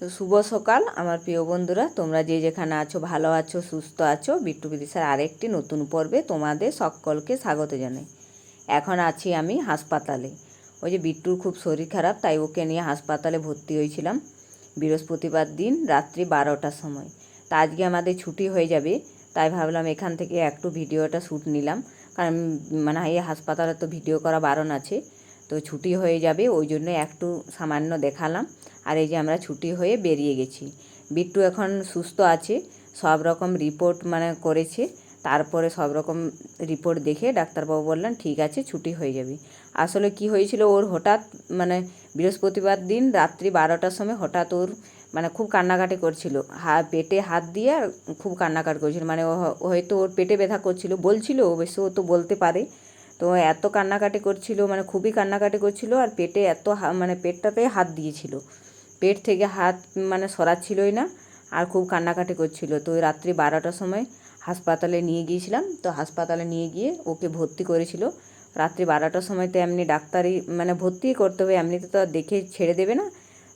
তো শুভ সকাল, আমার প্রিয় বন্ধুরা। তোমরা যে যেখানে আছো, ভালো আছো, সুস্থ আছো, বিট্টু বিদিশার আরেকটি নতুন পর্বে তোমাদের সকলকে স্বাগত জানাই। এখন আছি আমি হাসপাতালে। ওই যে বিট্টুর খুব শরীর খারাপ, তাই ওকে নিয়ে হাসপাতালে ভর্তি হয়েছিলাম। বৃহস্পতিবার দিন, রাত্রি বারোটার সময়। তা আজকে আমাদের ছুটি হয়ে যাবে, তাই ভাবলাম এখান থেকে একটু ভিডিওটা শ্যুট নিলাম। কারণ মানে এই হাসপাতালে তো ভিডিও করা বারণ আছে। তো ছুটি হয়ে যাবে, ওই জন্য একটু সামান্য দেখালাম। আর এই যে আমরা ছুটি হয়ে বেরিয়ে গেছি। বিট্টু এখন সুস্থ আছে, সব রকম রিপোর্ট মানে করেছে। তারপরে সব রকম রিপোর্ট দেখে ডাক্তারবাবু বললেন, ঠিক আছে, ছুটি হয়ে যাবে। আসলে কি হয়েছিল, ওর হঠাৎ মানে বৃহস্পতিবার দিন রাত্রি বারোটার সময় হঠাৎ ওর মানে খুব কান্নাকাটি করছিল। হা, পেটে হাত দিয়ে খুব কান্নাকাটি করছিল। মানে হয়তো ওর পেটে ব্যথা করছিল। বলছিল অবশ্য ও তো বলতে পারে। তো এত কান্নাকাটি করছিল মানে খুবই কান্নাকাটি করছিল আর পেটে এত মানে পেটটাতে হাত দিয়েছিল। পেট থেকে হাত মানে সরাচ্ছিলই না, আর খুব কান্নাকাটি করছিল। তো রাত্রি বারোটার সময় হাসপাতালে নিয়ে গিয়েছিলাম। তো হাসপাতালে নিয়ে গিয়ে ওকে ভর্তি করেছিল। রাত্রি বারোটার সময় তো এমনি ডাক্তারি মানে ভর্তি করতে হবে এমনিতে তো দেখে ছেড়ে দেবে না।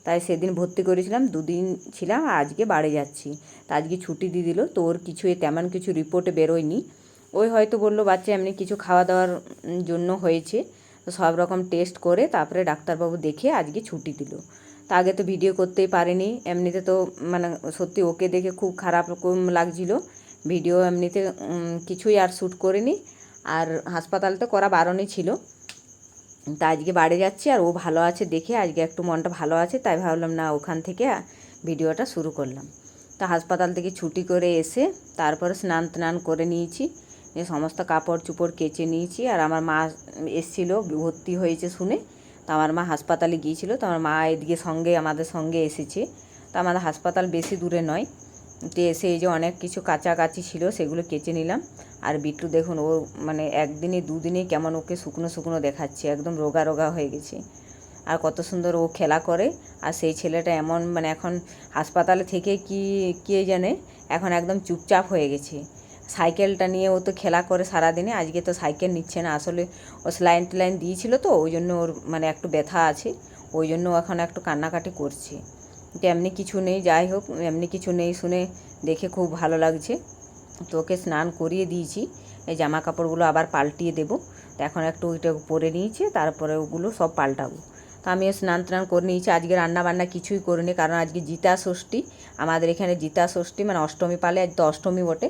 তাই সেদিন ভর্তি করেছিলাম, দুদিন ছিলাম, আজকে বাড়ি যাচ্ছি। তা আজকে ছুটি দিয়ে দিল, তো ওর কিছু, তেমন কিছু রিপোর্টে বেরোয়নি। ওই হয়তো বলল, বাচ্চা, এমনি কিছু খাওয়া দাওয়ার জন্য হয়েছে। সব রকম টেস্ট করে তারপরে ডাক্তারবাবু দেখে আজকে ছুটি দিল। তা আগে তো ভিডিও করতেই পারেনি। এমনিতে তো মানে সত্যি ওকে দেখে খুব খারাপ রকম লাগছিল। ভিডিও এমনিতে কিছুই আর শ্যুট করিনি। আর হাসপাতাল তো করা বারণই ছিল। তা আজকে বাড়ি যাচ্ছি আর ও ভালো আছে দেখে আজকে একটু মনটা ভালো আছে, তাই ভাবলাম না ওখান থেকে ভিডিওটা শুরু করলাম। তা হাসপাতাল থেকে ছুটি করে এসে তারপরে স্নান টান করে নিয়েছি। নিয়ে সমস্ত কাপড় চুপড় কেচে নিয়েছি আর আমার মা এসেছিল, ভর্তি হয়েছে শুনে। তো আমার মা হাসপাতালে গিয়েছিল। তো আমার মা এদিকে সঙ্গে, আমাদের সঙ্গে এসেছে। তো আমাদের হাসপাতাল বেশি দূরে নয়। তো এসে এই যে অনেক কিছু কাছাকাছি ছিল, সেগুলো কেচে নিলাম। আর বিট্টু দেখুন, ও মানে একদিনে, দুদিনে কেমন ওকে শুকনো শুকনো দেখাচ্ছে, একদম রোগা রোগা হয়ে গেছে। আর কত সুন্দর ও খেলা করে। আর সেই ছেলেটা এমন মানে এখন হাসপাতালে থেকে কি, কে জানে, এখন একদম চুপচাপ হয়ে গেছে। সাইকেলটা নিয়ে ও তো খেলা করে সারাদিনে, আজকে তো সাইকেল নিচ্ছে না। আসলে ও স্লাইন টেলাইন দিয়েছিল তো, ওই জন্য ওর মানে একটু ব্যথা আছে, ওই জন্য এখন একটু কান্নাকাটি করছে। তো এমনি কিছু নেই, যাই হোক, এমনি কিছু নেই শুনে দেখে খুব ভালো লাগছে। তো ওকে স্নান করিয়ে দিয়েছি, এই জামা কাপড়গুলো আবার পাল্টিয়ে দেবো। তো এখন একটু ওইটা পরে নিয়েছে, তারপরে ওগুলো সব পাল্টাবো। তো আমিও স্নান টান করে নিয়েছি, আজকে রান্না বান্না কিছুই করিনি, কারণ আজকে জিতা ষষ্ঠী। আমাদের এখানে জিতা ষষ্ঠী মানে অষ্টমী পালে, আজ তো অষ্টমী বটে।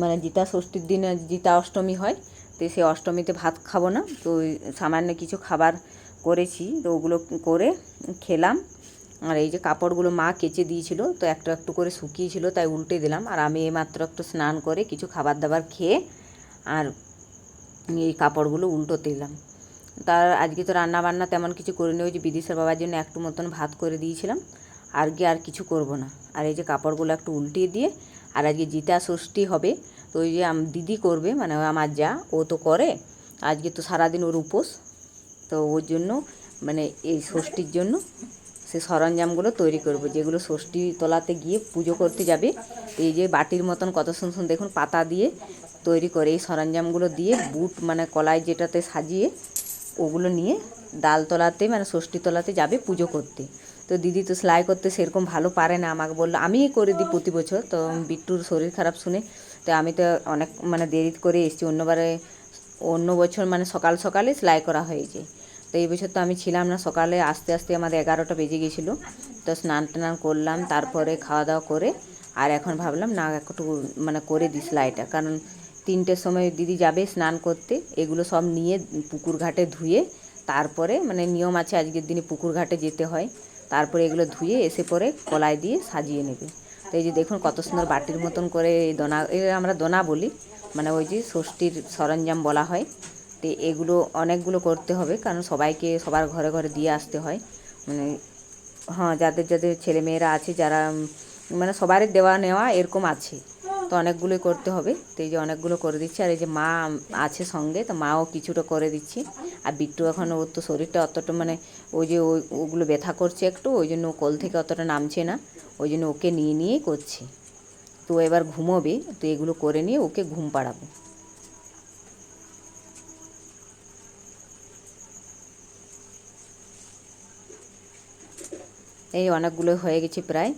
মানে জিতা ষষ্ঠীর দিনে, জিতা অষ্টমী হয়, তো সেই অষ্টমীতে ভাত খাব না। তো সামান্য কিছু খাবার করেছি, তো ওগুলো করে খেলাম। আর এই যে কাপড়গুলো মা কেচে দিয়েছিল, তো একটু একটু করে শুকিয়েছিল, তাই উল্টে দিলাম। আর আমি এইমাত্র একটু স্নান করে কিছু খাবার দাবার খেয়ে আর এই কাপড়গুলো উল্টোতে দিলাম। তার আজকে তো রান্না বান্না তেমন কিছু করিনি, ওই যে বিদিশার বাবার জন্য একটু মতন ভাত করে দিয়েছিলাম। আর কি আর কিছু করব না। আর এই যে কাপড়গুলো একটু উল্টিয়ে দিয়ে আর আজকে জিতা ষষ্ঠী হবে, তো ওই যে দিদি করবে মানে আমার যা, ও তো করে। আজকে তো সারাদিন ওর উপোস, তো ওর জন্য মানে এই ষষ্ঠীর জন্য সে সরঞ্জামগুলো তৈরি করব, যেগুলো ষষ্ঠী তলাতে গিয়ে পুজো করতে যাবে। এই যে বাটির মতন কত সুন্দর দেখুন, পাতা দিয়ে তৈরি করে, এই সরঞ্জামগুলো দিয়ে বুট মানে কলাই যেটাতে সাজিয়ে, ওগুলো নিয়ে ডালতলাতে মানে ষষ্ঠী তলাতে যাবে পুজো করতে। তো দিদি তো সেলাই করতে সেরকম ভালো পারে না, আমাকে বলল, আমিই করে দিই প্রতি বছর। তো বিট্টুর শরীর খারাপ শুনে, তো আমি তো অনেক মানে দেরি করে এসেছি, অন্যবারে অন্য বছর মানে সকাল সকালে সেলাই করা হয়েছে। তো এই বছর তো আমি ছিলাম না, সকালে আস্তে আস্তে আমাদের এগারোটা বেজে গেছিল। তো স্নান টান করলাম, তারপরে খাওয়া দাওয়া করে, আর এখন ভাবলাম, না, একটু মানে করে দিই সেলাইটা। কারণ তিনটের সময় দিদি যাবে স্নান করতে, এগুলো সব নিয়ে পুকুর ঘাটে ধুয়ে, তারপরে মানে নিয়ম আছে, আজকের দিনে পুকুর ঘাটে যেতে হয়। তারপরে এগুলো ধুয়ে এসে পরে কলাই দিয়ে সাজিয়ে নেবে। তো এই যে দেখুন কত সুন্দর বাটির মতন করে এই দোনা আমরা দোনা বলি মানে ওই যে ষষ্ঠীর সরঞ্জাম বলা হয়। তো এগুলো অনেকগুলো করতে হবে, কারণ সবাইকে সবার ঘরে ঘরে দিয়ে আসতে হয়। মানে হ্যাঁ যাদের যাদের ছেলেমেয়েরা আছে, যারা মানে সবারই দেওয়া নেওয়া এরকম আছে। তো অনেকগুলোই করতে হবে। তো এই যে অনেকগুলো করে দিচ্ছি। আর এই যে মা আছে সঙ্গে, তো মাও কিছুটা করে দিচ্ছি। আর বিট্টু এখন, ওর তো শরীরটা অতটা মানে ওই যে ওই ওগুলো ব্যথা করছে একটু, ওই জন্য কোল থেকে অতটা নামছে না। ওই জন্য ওকে নিয়ে নিয়েই করছে। তো এবার ঘুমোবে, তো এগুলো করে নিয়ে ওকে ঘুম পাড়াবো। এই অনেকগুলো হয়ে গেছে প্রায়।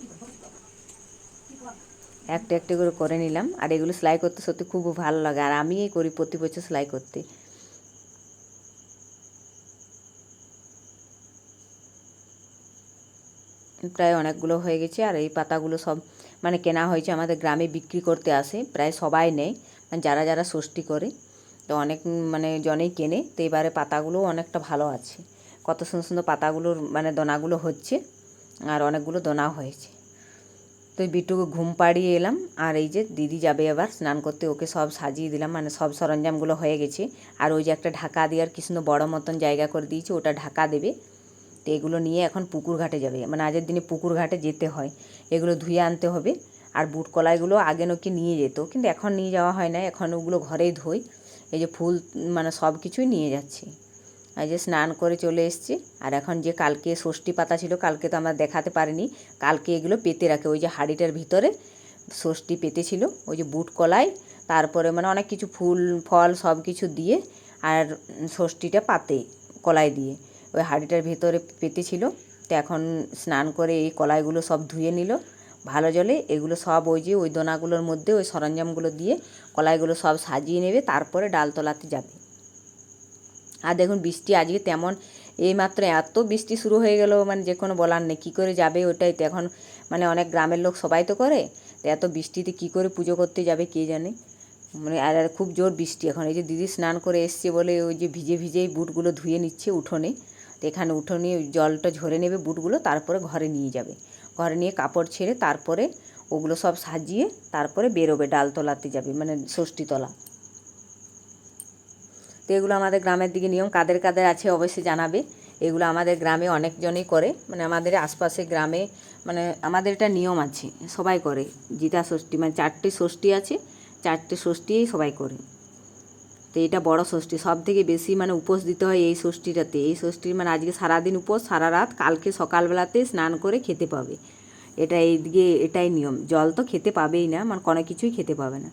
একটা একটা করে করে নিলাম। আর এগুলো সেলাই করতে সত্যি খুব ভালো লাগে। আর আমিই করি প্রতি বছর সেলাই করতে। প্রায় অনেকগুলো হয়ে গেছে। আর এই পাতাগুলো সব মানে কেনা হয়েছে আমাদের গ্রামে বিক্রি করতে আসে। প্রায় সবাই নেয়। মানে যারা যারা ষষ্ঠী করে, তো অনেক মানে জনেই কেনে। তো এবারে পাতাগুলো অনেকটা ভালো আছে। কত সুন্দর সুন্দর পাতাগুলোর মানে দনাগুলো হচ্ছে। আর অনেকগুলো দনা হয়েছে। তো এই বিট্টুকে ঘুম পাড়িয়ে এলাম। আর এই যে দিদি যাবে এবার, স্নান করতে ওকে সব সাজিয়ে দিলাম। মানে সব সরঞ্জামগুলো হয়ে গেছে। আর ওই যে একটা ঢাকা দেওয়ার কি সুন্দর বড়ো মতন জায়গা করে দিয়েছি, ওটা ঢাকা দেবে। তো এগুলো নিয়ে এখন পুকুর ঘাটে যাবে। মানে আজের দিনে পুকুর ঘাটে যেতে হয়। এগুলো ধুয়ে আনতে হবে। আর বুট কলাইগুলো আগে নাকি নিয়ে যেত, কিন্তু এখন নিয়ে যাওয়া হয় না। এখন ওগুলো ঘরেই ধোই। এই যে ফুল মানে সব কিছুই নিয়ে যাচ্ছি। যে স্নান করে চলে এসেছি। আর এখন যে কালকে ষষ্ঠী পাতা ছিল, কালকে তো আমরা দেখাতে পারিনি। কালকে এগুলো পেতে রাখে। ওই যে হাঁড়িটার ভিতরে ষষ্ঠী পেতে ছিল, ওই যে বুট কলাই, তারপরে মানে অনেক কিছু ফুল, ফল সব কিছু দিয়ে আর ষষ্ঠীটা পাতে কলাই দিয়ে। ওই হাঁড়িটার ভেতরে পেতে ছিল। তো এখন স্নান করে এই কলাইগুলো সব ধুয়ে নিল। ভালো জলে এগুলো সব ওই যে ওই দোনাগুলোর মধ্যে ওই সরঞ্জামগুলো দিয়ে কলাইগুলো সব সাজিয়ে নেবে, তারপরে ডাল তোলাতে যাবে। আর দেখুন বৃষ্টি আজকে তেমন এইমাত্র এত বৃষ্টি শুরু হয়ে গেল মানে যে কোনো বলার নেই, কী করে যাবে ওটাই তো। এখন মানে অনেক গ্রামের লোক সবাই তো করে, তো এত বৃষ্টিতে কী করে পুজো করতে যাবে কে জানে? মানে আর খুব জোর বৃষ্টি। এখন এই যে দিদি স্নান করে এসছে বলে ওই যে ভিজে ভিজেই বুটগুলো ধুয়ে নিচ্ছে উঠোনে, তো এখানে উঠোনে জলটা ঝরে নেবে বুটগুলো, তারপরে ঘরে নিয়ে যাবে। ঘরে নিয়ে কাপড় ছেড়ে তারপরে ওগুলো সব সাজিয়ে তারপরে বেরোবে ডাল তোলাতে যাবে মানে ষষ্ঠী তলা তো এগুলো আমাদের গ্রামের দিকে নিয়ম, কাদের কাদের আছে অবশ্যই জানাবে। এগুলো আমাদের গ্রামে অনেকজনই করে মানে আমাদের আশপাশে গ্রামে মানে আমাদের এটা নিয়ম আছে, সবাই করে। জিতা ষষ্ঠী মানে চারটে ষষ্ঠী আছে, চারটে ষষ্ঠীই সবাই করে। তো এটা বড় ষষ্ঠী সব থেকে বেশি মানে উপোস দিতে হয় এই ষষ্ঠীটাতে। এই ষষ্ঠীর মানে আজকে সারাদিন উপোস, সারা রাত কালকে সকালবেলাতে স্নান করে খেতে পাবে। এটা এইদিকে, এটাই নিয়ম। জল তো খেতে পাবেই না মানে কোনো কিছুই খেতে পাবে না।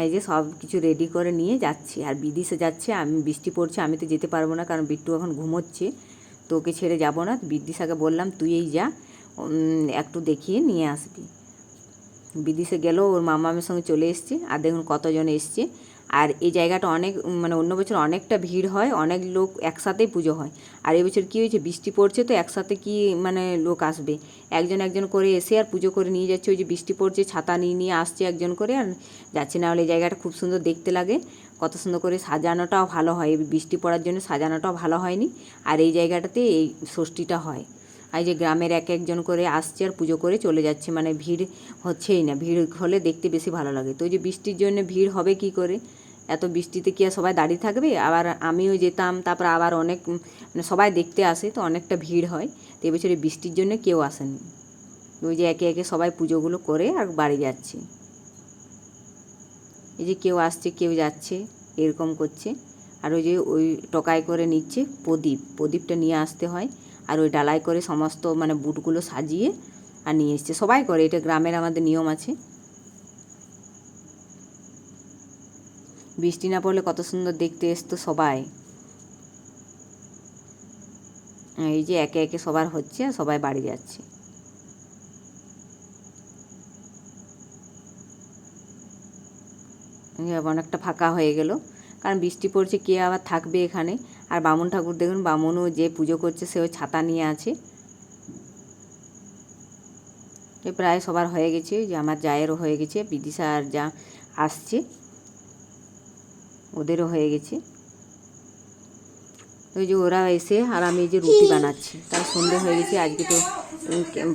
এই যে সব কিছু রেডি করে নিয়ে যাচ্ছি। আর বিদেশে যাচ্ছে, আমি বৃষ্টি পড়ছে, আমি তো যেতে পারব না, কারণ বিট্টু এখন ঘুমোচ্ছে। তো ওকে ছেড়ে যাব না। বিদিশাকে বললাম, তুই এই যা একটু দেখিয়ে নিয়ে আসবি। বিদেশে গেলেও ওর মামামের সঙ্গে চলে এসছে। আর দেখুন কতজন এসছে। আর এই জায়গাটা অনেক মানে অন্য বছর অনেকটা ভিড় হয়, অনেক লোক একসাথেই পুজো হয়। আর এবছর কী হয়েছে, বৃষ্টি পড়ছে তো একসাথে কি মানে লোক আসবে? একজন একজন করে এসে আর পুজো করে নিয়ে যাচ্ছে, ওই যে বৃষ্টি পড়ছে, ছাতা নিয়ে নিয়ে আসছে একজন করে, আর যাচ্ছে না হলে জায়গাটা খুব সুন্দর দেখতে লাগে। কত সুন্দর করে সাজানোটাও ভালো হয় বৃষ্টি পড়ার জন্য সাজানোটাও ভালো হয়নি, আর এই জায়গাটাতে এই ষষ্ঠীটা হয়। আর যে গ্রামের এক একজন করে আসছে আর পুজো করে চলে যাচ্ছে মানে ভিড় হচ্ছেই না, ভিড় হলে দেখতে বেশি ভালো লাগে। তো ওই যে বৃষ্টির জন্য ভিড় হবে কি করে? এত বৃষ্টিতে কি আর সবাই দাঁড়িয়ে থাকবে? আবার আমিও যেতাম, তারপর আবার অনেক মানে সবাই দেখতে আসে, তো অনেকটা ভিড় হয়। তো এবছরে বৃষ্টির জন্য কেউ আসেনি। ওই যে একে একে সবাই পুজোগুলো করে আর বাড়ি যাচ্ছে। এই যে কেউ আসছে, কেউ যাচ্ছে, এরকম করছে। আর ওই যে ওই টকায় করে নিচ্ছে প্রদীপ। প্রদীপটা নিয়ে আসতে হয়। আর ওই ডালাই করে সমস্ত মানে বুটগুলো সাজিয়ে আর নিয়ে এসছে। সবাই করে, এটা গ্রামের আমাদের নিয়ম আছে। বৃষ্টি না পড়লে কত সুন্দর দেখতে এসতো সবাই। এই যে একে একে সবার হচ্ছে, সবাই বাড়ি যাচ্ছে। অনেকটা ফাঁকা হয়ে গেল। কারণ বৃষ্টি পড়ছে, কে আবার থাকবে এখানে? আর বামুন ঠাকুর দেখুন, বামুনও যে পুজো করছে, সেও ছাতা নিয়ে আছে। প্রায় সবার হয়ে গেছে, যে আমার জায়েরও হয়ে গেছে, বিদিশা আর যা আসছে। ওদেরও হয়ে গেছে। ওই যে ওরা এসে আর আমি এই যে রুটি বানাচ্ছি। তার সন্ধে হয়ে গেছে, আজকে তো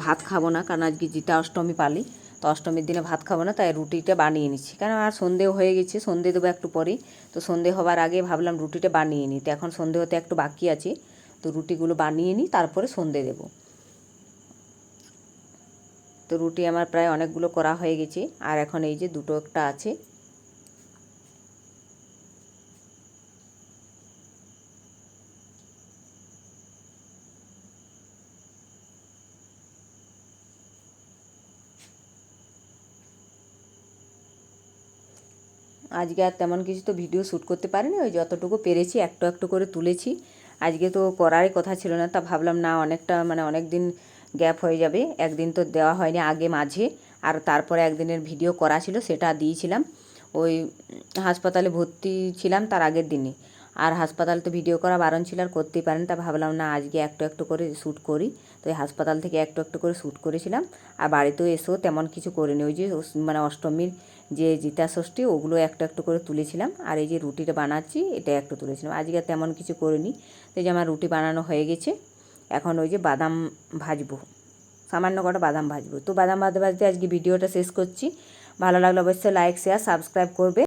ভাত খাব না, কারণ আজকে জিতা অষ্টমী পালি, তো অষ্টমীর দিনে ভাত খাব না, তাই রুটিটা বানিয়ে নিচ্ছি। কারণ আর সন্ধেও হয়ে গেছে, সন্ধে দেবো একটু পরে। তো সন্ধে হবার আগে ভাবলাম রুটিটা বানিয়ে নিই। তো এখন সন্ধে হতে একটু বাকি আছে, তো রুটিগুলো বানিয়ে নিই, তারপরে সন্ধে দেবো। তো রুটি আমার প্রায় অনেকগুলো করা হয়ে গেছে, আর এখন এই যে দুটো একটা আছে আজকে আর তেমন কিছু তো ভিডিও শ্যুট করতে পারিনি, ওই যতটুকু পেরেছি, একটু একটু করে তুলেছি। আজকে তো করারই কথা ছিল না, তা ভাবলাম না, অনেকটা মানে অনেক দিন গ্যাপ হয়ে যাবে, একদিন তো দেওয়া হয়নি আগে মাঝে, আর তারপরে একদিনের ভিডিও করা ছিল, সেটা দিয়েছিলাম। ওই হাসপাতালে ভর্তি ছিলাম তার আগের দিনে, আর হাসপাতাল তো ভিডিও করা বারণ ছিল, আর করতেই পারেন, তা ভাবলাম না, আজকে একটু একটু করে শ্যুট করি। তো এই হাসপাতাল থেকে একটু একটু করে শ্যুট করেছিলাম, আর বাড়িতেও এসেও তেমন কিছু করিনি, ওই যে মানে অষ্টমীর যে জিতা ষষ্ঠী, ওগুলো একটু একটু করে তুলেছিলাম। আর এই যে রুটিটা বানাচ্ছি, এটা একটু তুলেছিলাম। আজকে তেমন কিছু করিনি। তো যে আমার রুটি বানানো হয়ে গেছে। এখন ওই যে বাদাম ভাজবো। সামান্য কটা বাদাম ভাজবো। তো বাদাম ভাজতে ভাজতে আজকে ভিডিওটা শেষ করছি। ভালো লাগলে অবশ্যই লাইক শেয়ার সাবস্ক্রাইব করবে।